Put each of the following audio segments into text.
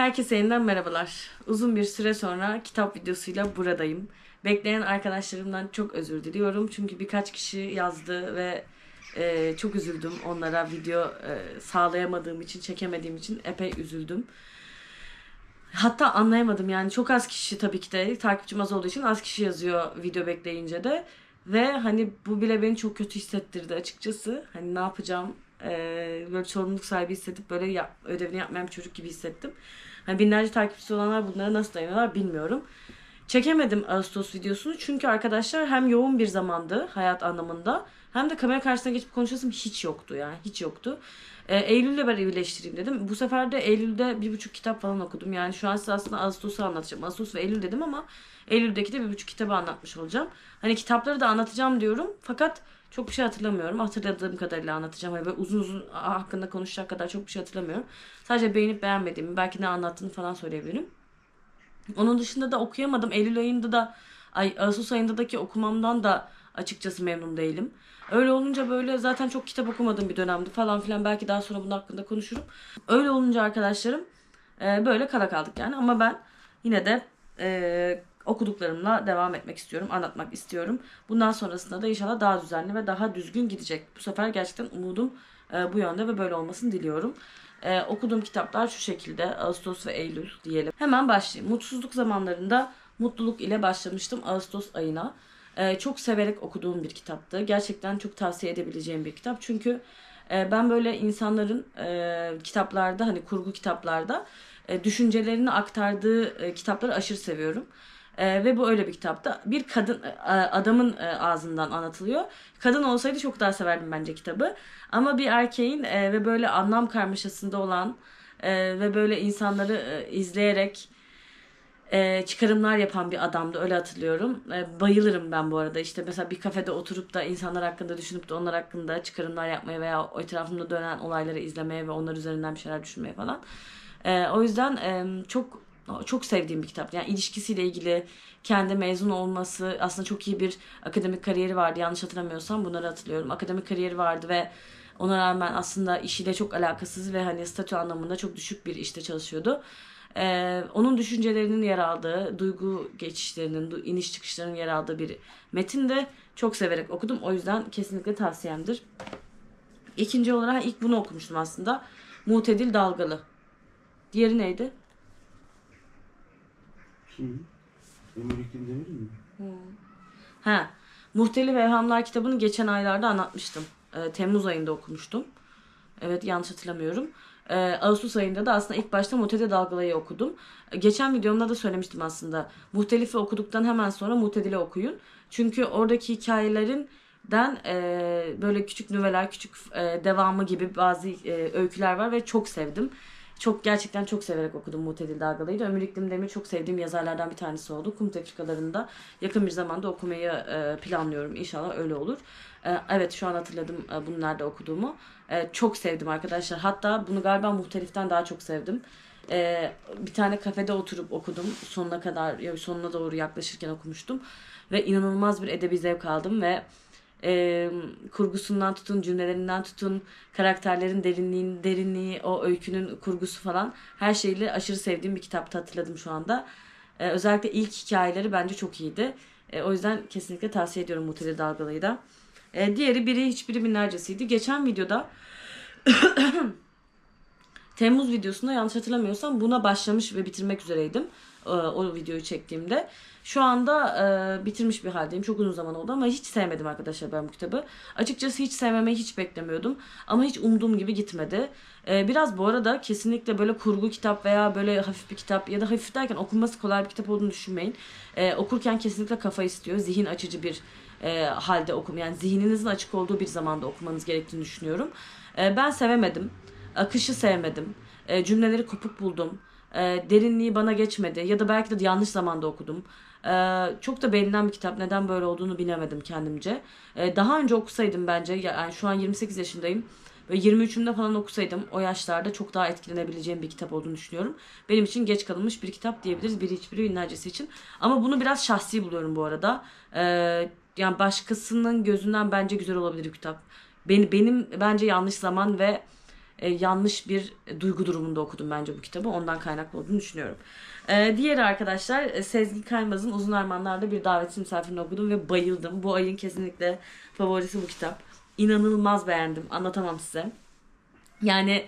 Herkese yeniden merhabalar. Uzun bir süre sonra kitap videosuyla buradayım. Bekleyen arkadaşlarımdan çok özür diliyorum. Çünkü birkaç kişi yazdı ve e, çok üzüldüm. Onlara video e, sağlayamadığım için, çekemediğim için epey üzüldüm. Hatta anlayamadım yani çok az kişi tabii ki de takipçim az olduğu için az kişi yazıyor video bekleyince de. Ve hani bu bile beni çok kötü hissettirdi açıkçası. Hani ne yapacağım e, böyle sorumluluk sahibi hissedip böyle yap, ödevini yapmayan bir çocuk gibi hissettim. Hani binlerce takipçisi olanlar bunlara nasıl dayanıyorlar bilmiyorum. Çekemedim Ağustos videosunu çünkü arkadaşlar hem yoğun bir zamandı hayat anlamında hem de kamera karşısına geçip konuşasım hiç yoktu yani hiç yoktu. E, Eylül'le ben birleştireyim dedim. Bu sefer de Eylül'de bir buçuk kitap falan okudum. Yani şu an size aslında Ağustos'u anlatacağım. Ağustos ve Eylül dedim ama Eylül'deki de bir buçuk kitabı anlatmış olacağım. Hani kitapları da anlatacağım diyorum fakat çok bir şey hatırlamıyorum. Hatırladığım kadarıyla anlatacağım. Hani böyle uzun uzun hakkında konuşacak kadar çok bir şey hatırlamıyorum. Sadece beğenip beğenmediğimi, belki ne anlattığını falan söyleyebilirim. Onun dışında da okuyamadım. Eylül ayında da, ay Ağustos ayındaki okumamdan da açıkçası memnun değilim. Öyle olunca böyle zaten çok kitap okumadığım bir dönemdi falan filan. Belki daha sonra bunun hakkında konuşurum. Öyle olunca arkadaşlarım e, böyle kala kaldık yani. Ama ben yine de e, okuduklarımla devam etmek istiyorum, anlatmak istiyorum. Bundan sonrasında da inşallah daha düzenli ve daha düzgün gidecek. Bu sefer gerçekten umudum e, bu yönde ve böyle olmasını diliyorum. E, okuduğum kitaplar şu şekilde Ağustos ve Eylül diyelim. Hemen başlayayım. Mutsuzluk zamanlarında mutluluk ile başlamıştım Ağustos ayına. E, çok severek okuduğum bir kitaptı. Gerçekten çok tavsiye edebileceğim bir kitap. Çünkü e, ben böyle insanların e, kitaplarda hani kurgu kitaplarda e, düşüncelerini aktardığı e, kitapları aşırı seviyorum. Ee, ve bu öyle bir kitapta. Bir kadın e, adamın e, ağzından anlatılıyor. Kadın olsaydı çok daha severdim bence kitabı. Ama bir erkeğin e, ve böyle anlam karmaşasında olan ve böyle insanları izleyerek çıkarımlar yapan bir adamdı öyle hatırlıyorum. Bayılırım ben bu arada işte mesela bir kafede oturup da insanlar hakkında düşünüp de onlar hakkında çıkarımlar yapmaya veya o etrafımda dönen olayları izlemeye ve onlar üzerinden bir şeyler düşünmeye falan. E, o yüzden e, çok çok sevdiğim bir kitap. Yani ilişkisiyle ilgili kendi mezun olması aslında çok iyi bir akademik kariyeri vardı. Yanlış hatırlamıyorsam bunları hatırlıyorum. Akademik kariyeri vardı ve ona rağmen aslında işiyle çok alakasız ve hani statü anlamında çok düşük bir işte çalışıyordu. Ee, onun düşüncelerinin yer aldığı, duygu geçişlerinin, iniş çıkışlarının yer aldığı bir metin de çok severek okudum. O yüzden kesinlikle tavsiyemdir. İkinci olarak ilk bunu okumuştum aslında. Mutedil Dalgalı. Diğeri neydi? Kim? İklim Demir mi? Ha, Muhtelif Evhamlar kitabını geçen aylarda anlatmıştım. Ee, Temmuz ayında okumuştum. Evet yanlış hatırlamıyorum. Ee, Ağustos ayında da aslında ilk başta Muhtedil Dalgalayı okudum. Ee, geçen videomda da söylemiştim aslında. Muhtelif'i okuduktan hemen sonra Muhtedil'i okuyun. Çünkü oradaki hikayelerin den e, böyle küçük nüveler, küçük e, devamı gibi bazı e, öyküler var ve çok sevdim. Çok gerçekten çok severek okudum Muhtedil Dalgalı'yı da. Ömür İklim Demir çok sevdiğim yazarlardan bir tanesi oldu. Kum Tekrikalarında yakın bir zamanda okumayı e, planlıyorum. İnşallah öyle olur. E, evet şu an hatırladım e, bunu okuduğumu. E, çok sevdim arkadaşlar. Hatta bunu galiba Muhtelif'ten daha çok sevdim. Bir tane kafede oturup okudum. Sonuna kadar, sonuna doğru yaklaşırken okumuştum. Ve inanılmaz bir edebi zevk aldım ve e, kurgusundan tutun, cümlelerinden tutun, karakterlerin derinliğin, derinliği, o öykünün kurgusu falan her şeyle aşırı sevdiğim bir kitapta hatırladım şu anda. E, özellikle ilk hikayeleri bence çok iyiydi. E, o yüzden kesinlikle tavsiye ediyorum Muteli Dalgalı'yı da. E, diğeri biri hiçbiri binlercesiydi. Geçen videoda Temmuz videosunda yanlış hatırlamıyorsam buna başlamış ve bitirmek üzereydim. E, o videoyu çektiğimde. Şu anda e, bitirmiş bir haldeyim. Çok uzun zaman oldu ama hiç sevmedim arkadaşlar ben bu kitabı. Açıkçası hiç sevmemeyi hiç beklemiyordum. Ama hiç umduğum gibi gitmedi. E, biraz bu arada kesinlikle böyle kurgu kitap veya böyle hafif bir kitap ya da hafif derken okunması kolay bir kitap olduğunu düşünmeyin. E, okurken kesinlikle kafa istiyor. Zihin açıcı bir e, halde okum. Yani zihninizin açık olduğu bir zamanda okumanız gerektiğini düşünüyorum. E, ben sevemedim. Akışı sevmedim. E, cümleleri kopuk buldum. E, derinliği bana geçmedi. Ya da belki de yanlış zamanda okudum. Ee, çok da beğenilen bir kitap. Neden böyle olduğunu bilemedim kendimce. Ee, daha önce okusaydım bence, yani şu an 28 yaşındayım. Ve 23'ümde falan okusaydım o yaşlarda çok daha etkilenebileceğim bir kitap olduğunu düşünüyorum. Benim için geç kalınmış bir kitap diyebiliriz. Biri hiçbiri binlercesi için. Ama bunu biraz şahsi buluyorum bu arada. Ee, yani başkasının gözünden bence güzel olabilir bir kitap. Benim, benim bence yanlış zaman ve e, yanlış bir duygu durumunda okudum bence bu kitabı. Ondan kaynaklı olduğunu düşünüyorum. E, diğeri arkadaşlar e, Sezgin Kaymaz'ın Uzun Armanlar'da bir davetsiz misafirini okudum ve bayıldım. Bu ayın kesinlikle favorisi bu kitap. İnanılmaz beğendim. Anlatamam size. Yani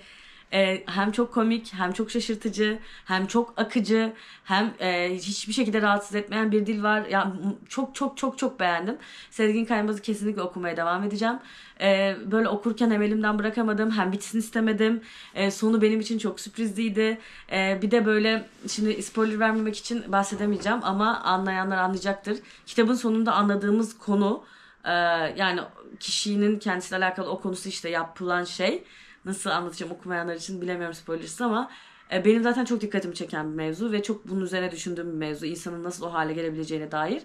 e, hem çok komik, hem çok şaşırtıcı, hem çok akıcı, hem e, hiçbir şekilde rahatsız etmeyen bir dil var. Ya çok çok çok çok beğendim. Sezgin Kaymaz'ı kesinlikle okumaya devam edeceğim. E, böyle okurken hem elimden bırakamadım, hem bitsin istemedim. E, sonu benim için çok sürprizliydi. E, bir de böyle şimdi spoiler vermemek için bahsedemeyeceğim ama anlayanlar anlayacaktır. Kitabın sonunda anladığımız konu e, yani kişinin kendisiyle alakalı o konusu işte yapılan şey nasıl anlatacağım okumayanlar için bilemiyorum spoilersız ama e, benim zaten çok dikkatimi çeken bir mevzu ve çok bunun üzerine düşündüğüm bir mevzu. İnsanın nasıl o hale gelebileceğine dair.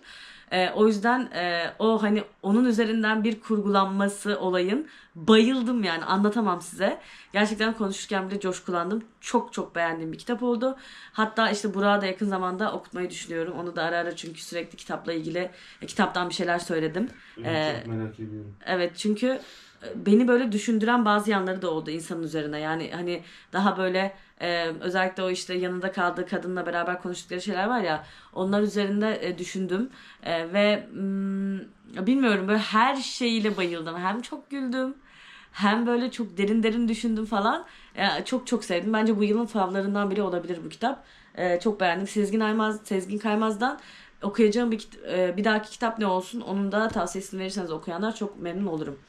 E, o yüzden e, o hani onun üzerinden bir kurgulanması olayın bayıldım yani anlatamam size. Gerçekten konuşurken bile coşkulandım. Çok çok beğendiğim bir kitap oldu. Hatta işte Burak'a da yakın zamanda okutmayı düşünüyorum. Onu da ara ara çünkü sürekli kitapla ilgili e, kitaptan bir şeyler söyledim. Ben Ee, çok merak ediyorum. Evet çünkü e, beni böyle düşündüren bazı yanları da oldu insanın üzerine. Yani hani daha böyle e, özellikle o işte yanında kaldığı kadınla beraber konuştukları şeyler var ya onlar üzerinde e, düşündüm E, ve mm, bilmiyorum böyle her şeyiyle bayıldım. Hem çok güldüm hem böyle çok derin derin düşündüm falan. E, çok çok sevdim. Bence bu yılın favlarından biri olabilir bu kitap. E, çok beğendim. Sezgin Aymaz, Sezgin Kaymaz'dan okuyacağım bir, e, bir dahaki kitap ne olsun onun da tavsiyesini verirseniz okuyanlar çok memnun olurum.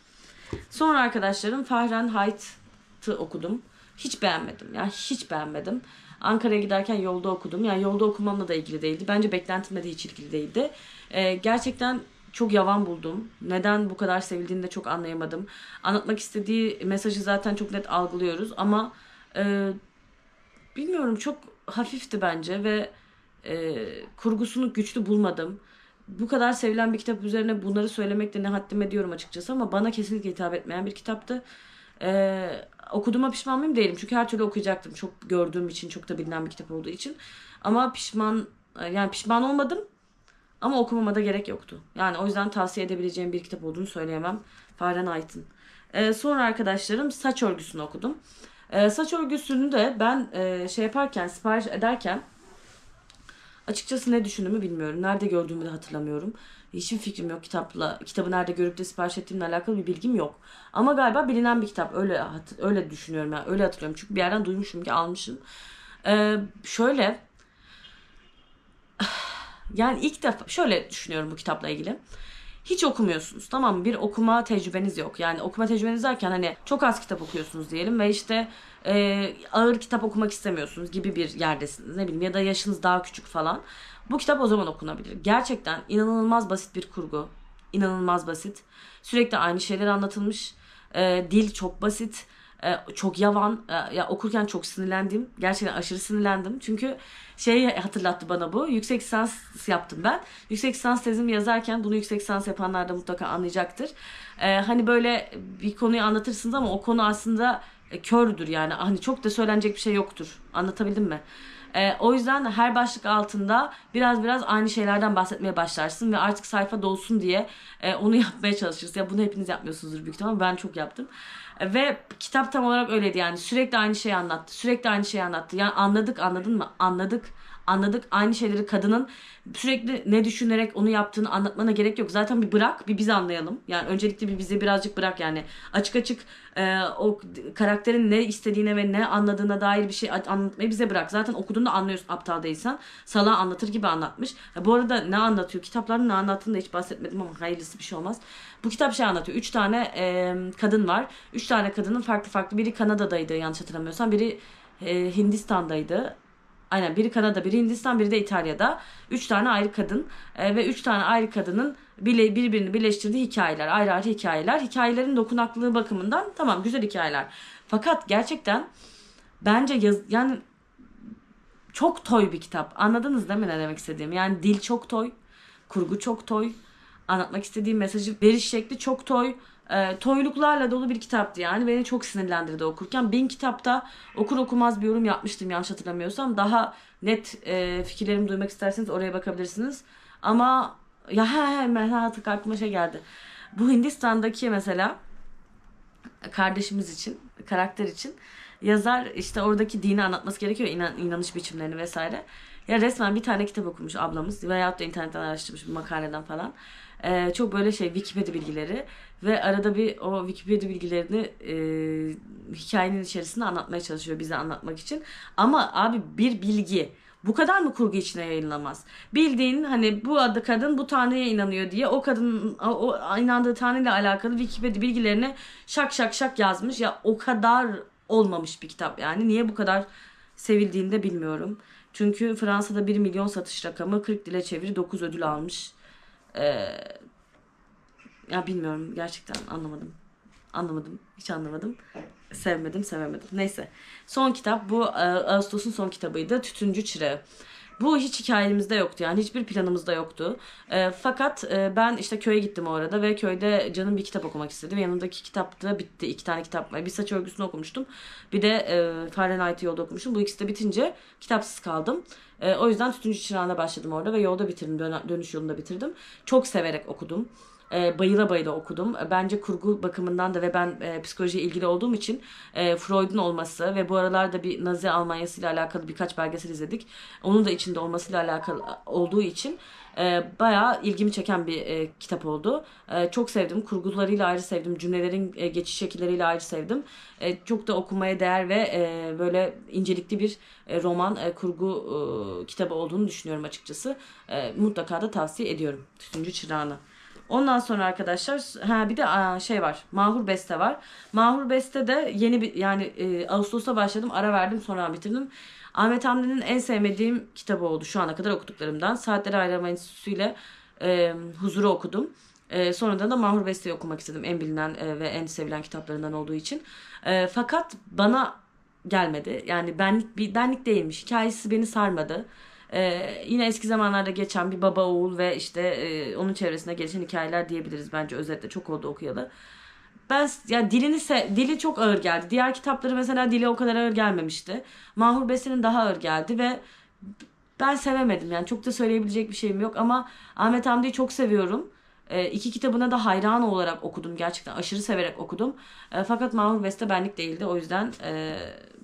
Sonra arkadaşlarım Fahrenheit'ı okudum. Hiç beğenmedim. Yani hiç beğenmedim. Ankara'ya giderken yolda okudum. Yani yolda okumamla da ilgili değildi. Bence beklentimle de hiç ilgili değildi. Ee, gerçekten çok yavan buldum. Neden bu kadar sevildiğini de çok anlayamadım. Anlatmak istediği mesajı zaten çok net algılıyoruz ama e, bilmiyorum çok hafifti bence ve e, kurgusunu güçlü bulmadım. Bu kadar sevilen bir kitap üzerine bunları söylemek de ne haddime diyorum açıkçası ama bana kesinlikle hitap etmeyen bir kitaptı. E, okuduğuma pişman mıyım değilim çünkü her türlü okuyacaktım. Çok gördüğüm için, çok da bilinen bir kitap olduğu için. Ama pişman yani pişman olmadım ama okumama da gerek yoktu. Yani o yüzden tavsiye edebileceğim bir kitap olduğunu söyleyemem. Fahrenheit'in. Ee, sonra arkadaşlarım saç örgüsünü okudum. Ee, saç örgüsünü de ben e, şey yaparken, sipariş ederken açıkçası ne düşündüğümü bilmiyorum. Nerede gördüğümü de hatırlamıyorum. Hiçbir fikrim yok kitapla. Kitabı nerede görüp de sipariş ettiğimle alakalı bir bilgim yok. Ama galiba bilinen bir kitap. Öyle öyle düşünüyorum yani. Öyle hatırlıyorum. Çünkü bir yerden duymuşum ki almışım. Ee, şöyle yani ilk defa şöyle düşünüyorum bu kitapla ilgili. Hiç okumuyorsunuz tamam mı? Bir okuma tecrübeniz yok. Yani okuma tecrübeniz derken hani çok az kitap okuyorsunuz diyelim ve işte e, ağır kitap okumak istemiyorsunuz gibi bir yerdesiniz. Ne bileyim ya da yaşınız daha küçük falan. Bu kitap o zaman okunabilir. Gerçekten inanılmaz basit bir kurgu. İnanılmaz basit. Sürekli aynı şeyler anlatılmış. E, dil çok basit. E, çok yavan. E, ya okurken çok sinirlendim. Gerçekten aşırı sinirlendim. Çünkü şey hatırlattı bana bu. Yüksek lisans yaptım ben. Yüksek lisans tezimi yazarken bunu yüksek lisans yapanlar da mutlaka anlayacaktır. E, hani böyle bir konuyu anlatırsınız ama o konu aslında e, kördür yani. Hani çok da söylenecek bir şey yoktur. Anlatabildim mi? E, o yüzden her başlık altında biraz biraz aynı şeylerden bahsetmeye başlarsın ve artık sayfa dolsun diye e, onu yapmaya çalışırsın. Ya bunu hepiniz yapmıyorsunuzdur büyük ihtimalle. Ben çok yaptım. Ve kitap tam olarak öyleydi yani. Sürekli aynı şeyi anlattı. Sürekli aynı şeyi anlattı. Yani anladık anladın mı? Anladık. Anladık. Aynı şeyleri kadının sürekli ne düşünerek onu yaptığını anlatmana gerek yok. Zaten bir bırak, bir biz anlayalım. Yani öncelikle bir bize birazcık bırak yani. Açık açık e, o karakterin ne istediğine ve ne anladığına dair bir şey anlatmayı bize bırak. Zaten okuduğunda anlıyorsun aptal değilsen. Sala anlatır gibi anlatmış. E, bu arada ne anlatıyor? Kitapların ne anlattığını da hiç bahsetmedim ama hayırlısı bir şey olmaz. Bu kitap şey anlatıyor. Üç tane e, kadın var. Üç tane kadının farklı farklı. Biri Kanada'daydı yanlış hatırlamıyorsam. Biri e, Hindistan'daydı. Aynen biri Kanada, biri Hindistan, biri de İtalya'da. Üç tane ayrı kadın e, ve üç tane ayrı kadının bile, birbirini birleştirdiği hikayeler, ayrı ayrı hikayeler. Hikayelerin dokunaklılığı bakımından tamam güzel hikayeler. Fakat gerçekten bence yaz, yani çok toy bir kitap. Anladınız değil mi ne demek istediğim? Yani dil çok toy, kurgu çok toy, anlatmak istediğim mesajı veriş şekli çok toy. E, toyluklarla dolu bir kitaptı yani. Beni çok sinirlendirdi okurken. Bin kitapta okur okumaz bir yorum yapmıştım yanlış hatırlamıyorsam. Daha net e, fikirlerimi duymak isterseniz oraya bakabilirsiniz. Ama ya he, hemen artık aklıma şey geldi. Bu Hindistan'daki mesela kardeşimiz için, karakter için yazar işte oradaki dini anlatması gerekiyor inan, inanış biçimlerini vesaire. Ya resmen bir tane kitap okumuş ablamız veyahut da internetten araştırmış bir makaleden falan. Ee, çok böyle şey Wikipedia bilgileri ve arada bir o Wikipedia bilgilerini e, hikayenin içerisinde anlatmaya çalışıyor bize anlatmak için. Ama abi bir bilgi bu kadar mı kurgu içine yayınlamaz? Bildiğin hani bu adı kadın bu tanrıya inanıyor diye o kadın o, o inandığı tanrıyla alakalı Wikipedia bilgilerini şak şak şak yazmış. Ya o kadar olmamış bir kitap yani. Niye bu kadar sevildiğini de bilmiyorum. Çünkü Fransa'da 1 milyon satış rakamı 40 dile çeviri 9 ödül almış. Ee, ya bilmiyorum gerçekten anlamadım. Anlamadım. Hiç anlamadım. Sevmedim, sevemedim. Neyse. Son kitap bu e, Ağustos'un son kitabıydı. Tütüncü Çırağı. Bu hiç hikayemizde yoktu yani hiçbir planımızda yoktu. E, fakat e, ben işte köye gittim o arada ve köyde canım bir kitap okumak istedim. Yanımdaki kitap da bitti. İki tane kitap var. Bir saç örgüsünü okumuştum. Bir de e, Fahrenheit'i yolda okumuştum. Bu ikisi de bitince kitapsız kaldım. E, o yüzden Tütüncü Çırağı'na başladım orada ve yolda bitirdim. Dön- dönüş yolunda bitirdim. Çok severek okudum. E, bayıla bayıla okudum. E, Bence kurgu bakımından da ve ben e, psikolojiye ilgili olduğum için e, Freud'un olması ve bu aralarda bir Nazi Almanyası ile alakalı birkaç belgesel izledik. Onun da içinde olmasıyla alakalı olduğu için e, bayağı ilgimi çeken bir e, kitap oldu. E, çok sevdim. Kurgularıyla ayrı sevdim. Cümlelerin e, geçiş şekilleriyle ayrı sevdim. E, çok da okumaya değer ve e, böyle incelikli bir e, roman, e, kurgu e, kitabı olduğunu düşünüyorum açıkçası. E, mutlaka da tavsiye ediyorum. Tütüncü Çırağı'nı. Ondan sonra arkadaşlar ha bir de şey var. Mahur Beste var. Mahur Beste de yeni bir yani e, Ağustos'ta başladım. Ara verdim sonra bitirdim. Ahmet Hamdi'nin en sevmediğim kitabı oldu şu ana kadar okuduklarımdan. Saatleri Ayrılma Enstitüsü ile e, Huzur'u okudum. E, sonradan da Mahur Beste'yi okumak istedim. En bilinen e, ve en sevilen kitaplarından olduğu için. E, fakat bana gelmedi. Yani benlik bir benlik değilmiş. Hikayesi beni sarmadı. Ee, yine eski zamanlarda geçen bir baba oğul ve işte e, onun çevresinde gelişen hikayeler diyebiliriz bence özetle çok oldu okuyalı. Ben yani dilini se- dili çok ağır geldi. Diğer kitapları mesela dili o kadar ağır gelmemişti. Mahur Besen'in daha ağır geldi ve ben sevemedim yani çok da söyleyebilecek bir şeyim yok ama Ahmet Hamdi'yi çok seviyorum. E, iki kitabına da hayran olarak okudum gerçekten aşırı severek okudum. E, fakat Mahur Beste benlik değildi o yüzden e,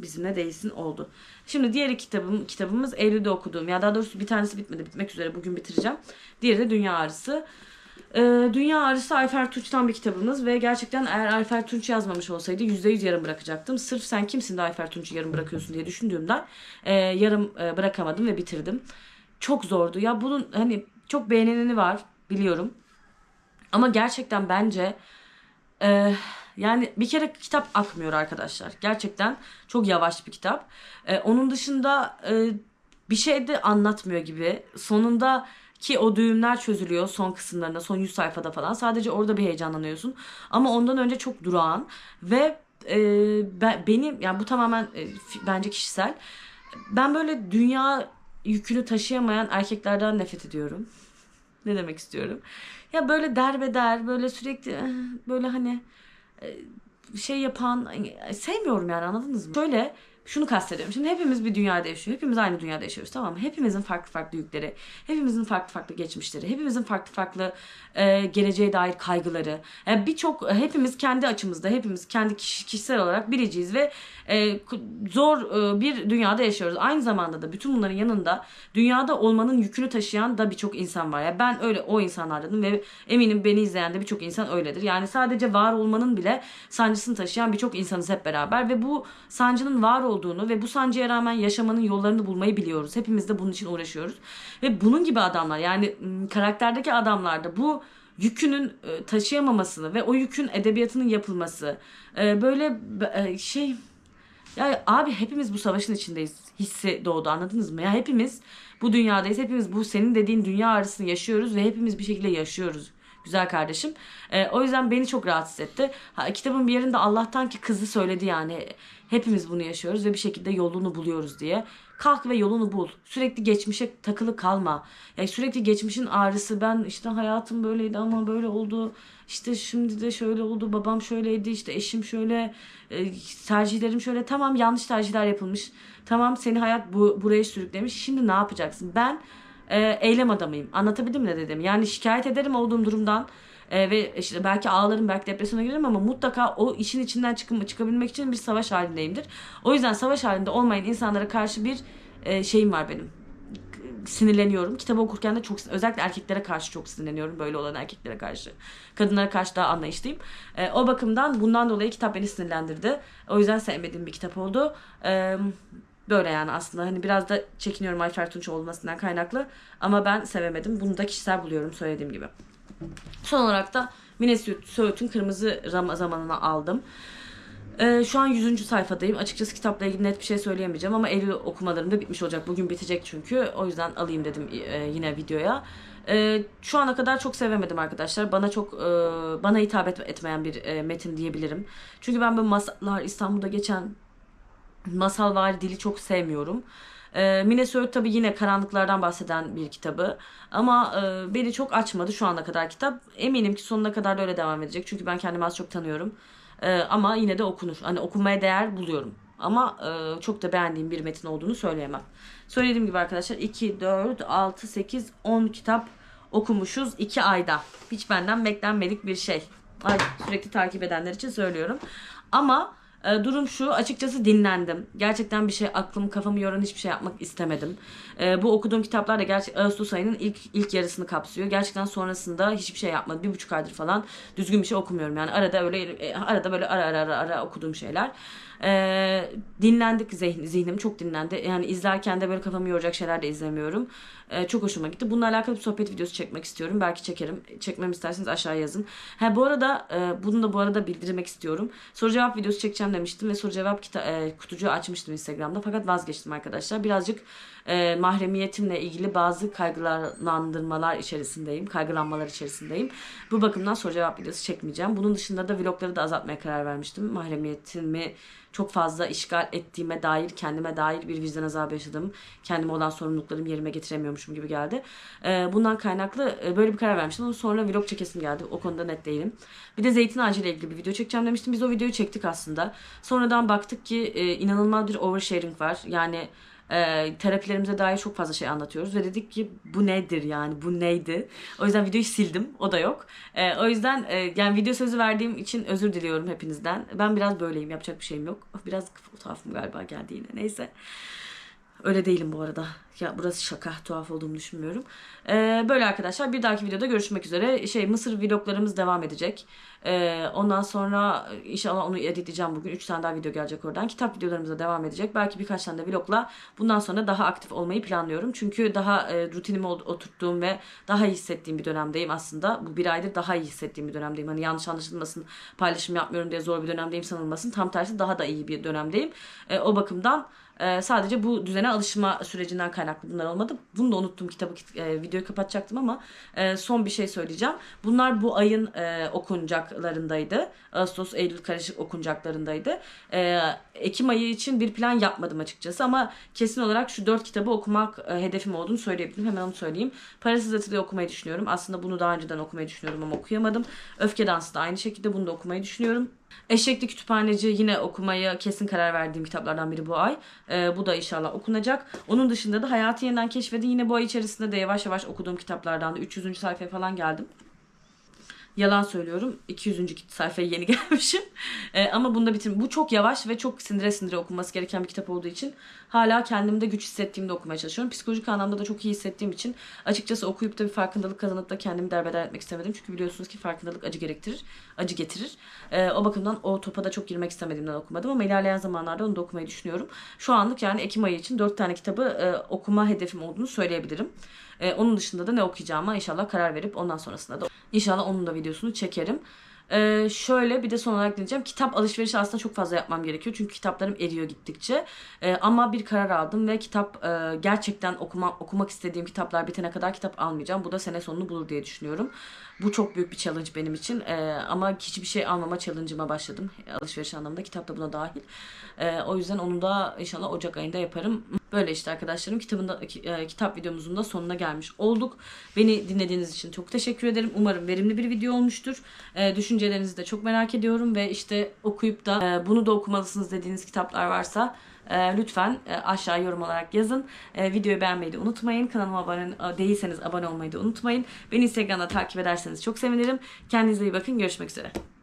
bizimle değilsin oldu. Şimdi diğer kitabım, kitabımız Eylül'de okuduğum ya daha doğrusu bir tanesi bitmedi bitmek üzere bugün bitireceğim. Diğeri de Dünya Ağrısı. E, Dünya Ağrısı Ayfer Tunç'tan bir kitabımız ve gerçekten eğer Ayfer Tunç yazmamış olsaydı %100 yarım bırakacaktım. Sırf sen kimsin de Ayfer Tunç'u yarım bırakıyorsun diye düşündüğümden e, yarım e, bırakamadım ve bitirdim. Çok zordu. Ya bunun hani çok beğeneni var biliyorum. Ama gerçekten bence e, yani bir kere kitap akmıyor arkadaşlar. Gerçekten çok yavaş bir kitap. E, onun dışında e, bir şey de anlatmıyor gibi. Sonunda ki o düğümler çözülüyor son kısımlarında, son 100 sayfada falan. Sadece orada bir heyecanlanıyorsun. Ama ondan önce çok durağan ve e, ben, benim yani bu tamamen e, bence kişisel. Ben böyle dünya yükünü taşıyamayan erkeklerden nefret ediyorum. Ne demek istiyorum? Ya böyle derbeder, böyle sürekli eh, böyle hani şey yapan sevmiyorum yani anladınız mı? Şöyle şunu kastediyorum. Şimdi hepimiz bir dünyada yaşıyoruz. Hepimiz aynı dünyada yaşıyoruz tamam mı? Hepimizin farklı farklı yükleri, hepimizin farklı farklı geçmişleri, hepimizin farklı farklı e, geleceğe dair kaygıları. Yani Birçok hepimiz kendi açımızda, hepimiz kendi kişi- kişisel olarak biriciyiz ve e, zor e, bir dünyada yaşıyoruz. Aynı zamanda da bütün bunların yanında dünyada olmanın yükünü taşıyan da birçok insan var. Yani ben öyle o insanlardanım ve eminim beni izleyen de birçok insan öyledir. Yani sadece var olmanın bile sancısını taşıyan birçok insanız hep beraber ve bu sancının var olduğunu ve bu sancıya rağmen yaşamanın yollarını bulmayı biliyoruz. Hepimiz de bunun için uğraşıyoruz. Ve bunun gibi adamlar yani karakterdeki adamlar da bu yükünün taşıyamamasını ve o yükün edebiyatının yapılması böyle şey ya abi hepimiz bu savaşın içindeyiz hissi doğdu anladınız mı? Ya hepimiz bu dünyadayız. Hepimiz bu senin dediğin dünya arasını yaşıyoruz ve hepimiz bir şekilde yaşıyoruz. Güzel kardeşim. Ee, o yüzden beni çok rahatsız etti. Ha, kitabın bir yerinde Allah'tan ki kızı söyledi yani. Hepimiz bunu yaşıyoruz ve bir şekilde yolunu buluyoruz diye. Kalk ve yolunu bul. Sürekli geçmişe takılı kalma. Yani sürekli geçmişin ağrısı. Ben işte hayatım böyleydi ama böyle oldu. İşte şimdi de şöyle oldu. Babam şöyleydi. işte eşim şöyle. e, tercihlerim şöyle. Tamam yanlış tercihler yapılmış. Tamam seni hayat bu, buraya sürüklemiş. Şimdi ne yapacaksın? Ben e, eylem adamıyım. Anlatabildim mi ne dedim? Yani şikayet ederim olduğum durumdan. E, ve işte belki ağlarım belki depresyona girerim ama mutlaka o işin içinden çıkım, çıkabilmek için bir savaş halindeyimdir. O yüzden savaş halinde olmayan insanlara karşı bir e, şeyim var benim sinirleniyorum. Kitabı okurken de çok özellikle erkeklere karşı çok sinirleniyorum. Böyle olan erkeklere karşı. Kadınlara karşı daha anlayışlıyım. E, o bakımdan bundan dolayı kitap beni sinirlendirdi. O yüzden sevmediğim bir kitap oldu. E, böyle yani aslında hani biraz da çekiniyorum Ayfer Tunç olmasından kaynaklı. Ama ben sevemedim. Bunu da kişisel buluyorum söylediğim gibi. Son olarak da Mine Söğüt'ün Kırmızı Ram zamanını aldım. Ee, şu an 100. sayfadayım. Açıkçası kitapla ilgili net bir şey söyleyemeyeceğim ama Eylül okumalarım da bitmiş olacak. Bugün bitecek çünkü. O yüzden alayım dedim e, yine videoya. E, şu ana kadar çok sevemedim arkadaşlar. Bana çok e, bana hitap et, etmeyen bir e, metin diyebilirim. Çünkü ben böyle masallar İstanbul'da geçen masal var dili çok sevmiyorum. E, Mine Söğüt tabi yine karanlıklardan bahseden bir kitabı. Ama e, beni çok açmadı şu ana kadar kitap. Eminim ki sonuna kadar da öyle devam edecek. Çünkü ben kendimi az çok tanıyorum. Ee, ama yine de okunur. Hani okunmaya değer buluyorum. Ama e, çok da beğendiğim bir metin olduğunu söyleyemem. Söylediğim gibi arkadaşlar 2, 4, 6, 8, 10 kitap okumuşuz 2 ayda. Hiç benden beklenmedik bir şey. Ay, sürekli takip edenler için söylüyorum. Ama e, durum şu açıkçası dinlendim. Gerçekten bir şey aklım kafamı yoran hiçbir şey yapmak istemedim. E, bu okuduğum kitaplar da gerçek Ağustos ayının ilk ilk yarısını kapsıyor. Gerçekten sonrasında hiçbir şey yapmadım. Bir buçuk aydır falan düzgün bir şey okumuyorum. Yani arada öyle e, arada böyle ara ara ara, ara okuduğum şeyler. E, dinlendik zihnim, zihnim çok dinlendi. Yani izlerken de böyle kafamı yoracak şeyler de izlemiyorum. E, çok hoşuma gitti. Bununla alakalı bir sohbet videosu çekmek istiyorum. Belki çekerim. Çekmemi isterseniz aşağıya yazın. Ha bu arada e, bunu da bu arada bildirmek istiyorum. Soru cevap videosu çekeceğim demiştim ve soru cevap kita- e, kutucuğu açmıştım Instagram'da. Fakat vazgeçtim arkadaşlar. Birazcık e, mahremiyetimle ilgili bazı kaygılandırmalar içerisindeyim. Kaygılanmalar içerisindeyim. Bu bakımdan soru cevap videosu çekmeyeceğim. Bunun dışında da vlogları da azaltmaya karar vermiştim. Mahremiyetimi çok fazla işgal ettiğime dair, kendime dair bir vicdan azabı yaşadım. Kendime olan sorumluluklarımı yerime getiremiyormuşum gibi geldi. Ee, bundan kaynaklı e, böyle bir karar vermiştim. Ama sonra vlog çekesim geldi. O konuda net değilim. Bir de zeytin ağacı ile ilgili bir video çekeceğim demiştim. Biz o videoyu çektik aslında. Sonradan baktık ki e, inanılmaz bir oversharing var. Yani e, terapilerimize dair çok fazla şey anlatıyoruz ve dedik ki bu nedir yani bu neydi? O yüzden videoyu sildim. O da yok. E, o yüzden e, yani video sözü verdiğim için özür diliyorum hepinizden. Ben biraz böyleyim. Yapacak bir şeyim yok. Biraz tuhafım galiba geldi yine. Neyse. Öyle değilim bu arada. Ya burası şaka. Tuhaf olduğumu düşünmüyorum. Ee, böyle arkadaşlar bir dahaki videoda görüşmek üzere. Şey Mısır vloglarımız devam edecek. Ee, ondan sonra inşallah onu editleyeceğim bugün. 3 tane daha video gelecek oradan. Kitap videolarımıza devam edecek. Belki birkaç tane de vlogla bundan sonra daha aktif olmayı planlıyorum. Çünkü daha e, rutinimi oturttuğum ve daha iyi hissettiğim bir dönemdeyim aslında. Bu bir aydır daha iyi hissettiğim bir dönemdeyim. Hani yanlış anlaşılmasın, paylaşım yapmıyorum diye zor bir dönemdeyim sanılmasın. Tam tersi daha da iyi bir dönemdeyim. E, o bakımdan ee, sadece bu düzene alışma sürecinden kaynaklı bunlar olmadı. Bunu da unuttum kitabı e, videoyu kapatacaktım ama e, son bir şey söyleyeceğim. Bunlar bu ayın e, okunacaklarındaydı. Ağustos, Eylül karışık okunacaklarındaydı. E, Ekim ayı için bir plan yapmadım açıkçası ama kesin olarak şu dört kitabı okumak e, hedefim olduğunu söyleyebilirim. Hemen onu söyleyeyim. Parasız Atıl'ı okumayı düşünüyorum. Aslında bunu daha önceden okumayı düşünüyorum ama okuyamadım. Öfke Dansı da aynı şekilde bunu da okumayı düşünüyorum. Eşekli Kütüphaneci yine okumaya kesin karar verdiğim kitaplardan biri bu ay. Ee, bu da inşallah okunacak. Onun dışında da Hayatı Yeniden Keşfedin yine bu ay içerisinde de yavaş yavaş okuduğum kitaplardan da 300. sayfaya falan geldim. Yalan söylüyorum. 200. sayfaya yeni gelmişim. Ee, ama bunda bitim. Bu çok yavaş ve çok sindire sindire okunması gereken bir kitap olduğu için hala kendimde güç hissettiğimde okumaya çalışıyorum. Psikolojik anlamda da çok iyi hissettiğim için açıkçası okuyup da bir farkındalık kazanıp da kendimi derbeder etmek istemedim. Çünkü biliyorsunuz ki farkındalık acı gerektirir. Acı getirir. Ee, o bakımdan o topa da çok girmek istemediğimden okumadım ama ilerleyen zamanlarda onu da okumayı düşünüyorum. Şu anlık yani Ekim ayı için 4 tane kitabı e, okuma hedefim olduğunu söyleyebilirim. Ee, onun dışında da ne okuyacağıma inşallah karar verip ondan sonrasında da inşallah onun da videosunu çekerim. Ee, şöyle bir de son olarak diyeceğim. Kitap alışverişi aslında çok fazla yapmam gerekiyor. Çünkü kitaplarım eriyor gittikçe. Ee, ama bir karar aldım ve kitap e, gerçekten okuma, okumak istediğim kitaplar bitene kadar kitap almayacağım. Bu da sene sonunu bulur diye düşünüyorum. Bu çok büyük bir challenge benim için. Ee, ama hiçbir şey almama challenge'ıma başladım. Alışveriş anlamında. Kitap da buna dahil. Ee, o yüzden onu da inşallah Ocak ayında yaparım. Böyle işte arkadaşlarım kitabında e, kitap videomuzun da sonuna gelmiş olduk. Beni dinlediğiniz için çok teşekkür ederim. Umarım verimli bir video olmuştur. E, düşüncelerinizi de çok merak ediyorum ve işte okuyup da e, bunu da okumalısınız dediğiniz kitaplar varsa e, lütfen e, aşağı yorum olarak yazın. E, videoyu beğenmeyi de unutmayın. Kanalıma abone e, değilseniz abone olmayı da unutmayın. Beni Instagram'da takip ederseniz çok sevinirim. Kendinize iyi bakın. Görüşmek üzere.